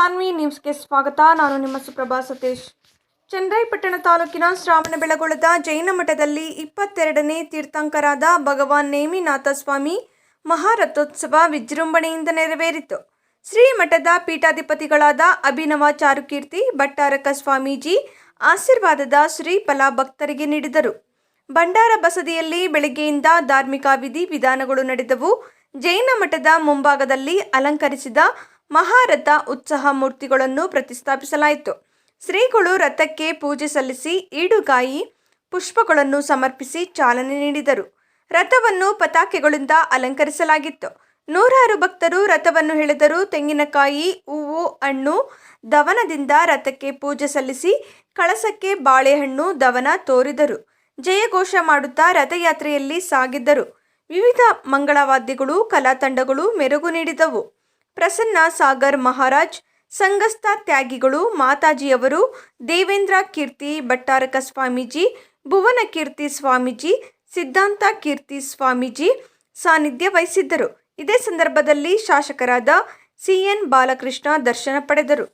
ಸಾನ್ವಿ ನ್ಯೂಸ್ಗೆ ಸ್ವಾಗತ. ನಾನು ನಿಮ್ಮ ಸುಪ್ರಭಾ ಸತೀಶ್. ಚನ್ನರಾಯಪಟ್ಟಣ ತಾಲೂಕಿನ ಶ್ರಾವಣಬೆಳಗೊಳದ ಜೈನ ಮಠದಲ್ಲಿ ಇಪ್ಪತ್ತೆರಡನೇ ತೀರ್ಥಂಕರಾದ ಭಗವಾನ್ ನೇಮಿನಾಥ ಸ್ವಾಮಿ ಮಹಾರಥೋತ್ಸವ ವಿಜೃಂಭಣೆಯಿಂದ ನೆರವೇರಿತು. ಶ್ರೀ ಮಠದ ಪೀಠಾಧಿಪತಿಗಳಾದ ಅಭಿನವ ಚಾರುಕೀರ್ತಿ, ಭಟ್ಟಾರಕ ಸ್ವಾಮೀಜಿ ಆಶೀರ್ವಾದದ ಶ್ರೀಫಲ ಭಕ್ತರಿಗೆ ನೀಡಿದರು. ಭಂಡಾರ ಬಸದಿಯಲ್ಲಿ ಬೆಳಗ್ಗೆಯಿಂದ ಧಾರ್ಮಿಕ ವಿಧಿ ವಿಧಾನಗಳು ನಡೆದವು. ಜೈನ ಮಠದ ಮುಂಭಾಗದಲ್ಲಿ ಅಲಂಕರಿಸಿದ ಮಹಾರಥ ಉತ್ಸಾಹ ಮೂರ್ತಿಗಳನ್ನು ಪ್ರತಿಷ್ಠಾಪಿಸಲಾಯಿತು. ಶ್ರೀಗಳು ರಥಕ್ಕೆ ಪೂಜೆ ಸಲ್ಲಿಸಿ ಈಡುಗಾಯಿ ಪುಷ್ಪಗಳನ್ನು ಸಮರ್ಪಿಸಿ ಚಾಲನೆ ನೀಡಿದರು. ರಥವನ್ನು ಪತಾಕೆಗಳಿಂದ ಅಲಂಕರಿಸಲಾಗಿತ್ತು. ನೂರಾರು ಭಕ್ತರು ರಥವನ್ನು ಎಳೆದರು. ತೆಂಗಿನಕಾಯಿ, ಹೂವು, ಹಣ್ಣು, ದವನದಿಂದ ರಥಕ್ಕೆ ಪೂಜೆ ಸಲ್ಲಿಸಿ ಕಳಸಕ್ಕೆ ಬಾಳೆಹಣ್ಣು, ದವನ ತೋರಿದರು. ಜಯಘೋಷ ಮಾಡುತ್ತಾ ರಥಯಾತ್ರೆಯಲ್ಲಿ ಸಾಗಿದ್ದರು. ವಿವಿಧ ಮಂಗಳವಾದ್ಯಗಳು, ಕಲಾತಂಡಗಳು, ಮೆರುಗು ನೀಡಿದವು. ಪ್ರಸನ್ನ ಸಾಗರ್ ಮಹಾರಾಜ್ ಸಂಗಸ್ತ ತ್ಯಾಗಿಗಳು ಮಾತಾಜಿಯವರು ದೇವೇಂದ್ರ ಕೀರ್ತಿ ಭಟ್ಟಾರಕ ಸ್ವಾಮೀಜಿ ಭುವನ ಕೀರ್ತಿ ಸ್ವಾಮೀಜಿ, ಸಿದ್ಧಾಂತ ಕೀರ್ತಿ ಸ್ವಾಮೀಜಿ ಸಾನ್ನಿಧ್ಯ ವಹಿಸಿದ್ದರು. ಇದೇ ಸಂದರ್ಭದಲ್ಲಿ ಶಾಸಕರಾದ ಸಿಎನ್ ಬಾಲಕೃಷ್ಣ ದರ್ಶನ ಪಡೆದರು.